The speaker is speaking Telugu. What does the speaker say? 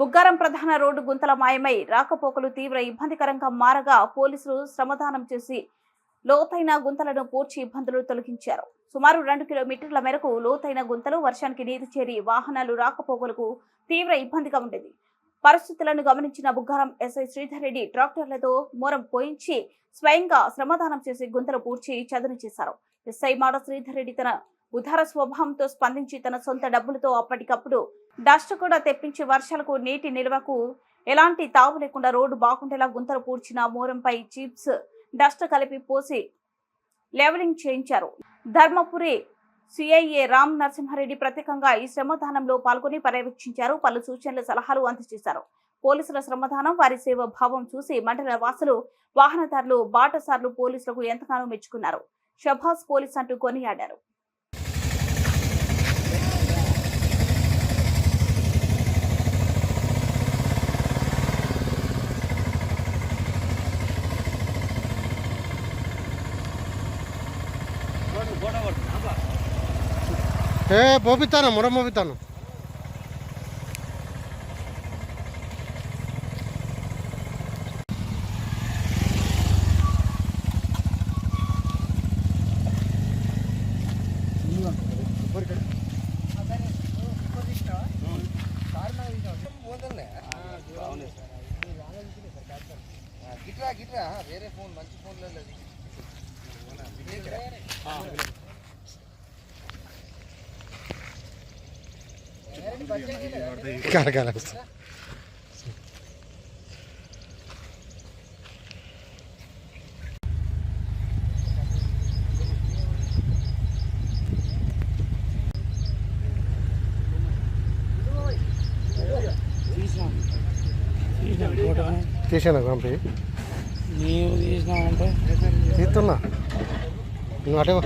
బుగ్గారం ప్రధాన రోడ్డు గుంతల మాయమై రాకపోకలు తీవ్ర ఇబ్బందికరంగా మారగా పోలీసులు శ్రమదానం చేసి లోతైన గుంతలను పూడ్చి ఇబ్బందులు తొలగించారు. సుమారు రెండు కిలోమీటర్ల మేరకు లోతైన గుంతలు వర్షానికి నీరు చేరి వాహనాలు రాకపోకలకు తీవ్ర ఇబ్బందిగా ఉండేది. పరిస్థితులను గమనించిన బుగ్గారం ఎస్ఐ శ్రీధర్ రెడ్డి ట్రాక్టర్లతో మూరం పోయించి స్వయంగా శ్రమదానం చేసి గుంతలు పూడ్చి చదును చేశారు. ఎస్ఐ మాడ శ్రీధర్ రెడ్డి తన ఉదార స్వభావంతో స్పందించి తన సొంత డబ్బులతో అప్పటికప్పుడు డస్ట్ కూడా తెప్పించి వర్షాలకు నీటి నిల్వకు ఎలాంటి తావు లేకుండా రోడ్డు బాగుండేలా గుంతలు పూడ్చిన మోరంపై చిప్స్ డస్ట్ కలిపి పోసి లెవలింగ్ చేయించారు. ధర్మపురి సిఐఏ రామ్ నరసింహారెడ్డి ప్రత్యేకంగా ఈ శ్రమదానంలో పాల్గొని పర్యవేక్షించారు. పలు సూచనలు సలహాలు అందజేశారు. పోలీసుల శ్రమదానం వారి సేవ భావం చూసి మండల వాసులు వాహనదారులు బాటసార్లు పోలీసులకు ఎంతగానో మెచ్చుకున్నారు. శభాస్ పోలీస్ అంటూ కొనియాడారు. ఏ పోపిస్తాను ముర పోపిస్తాను గిట్రా గిట్రా వేరే ఫోన్ మంచి ఫోన్ లేదు కరకాల తీసాను పంపి? నీవు తీసినావంటే? తీస్తున్నా. No arriba.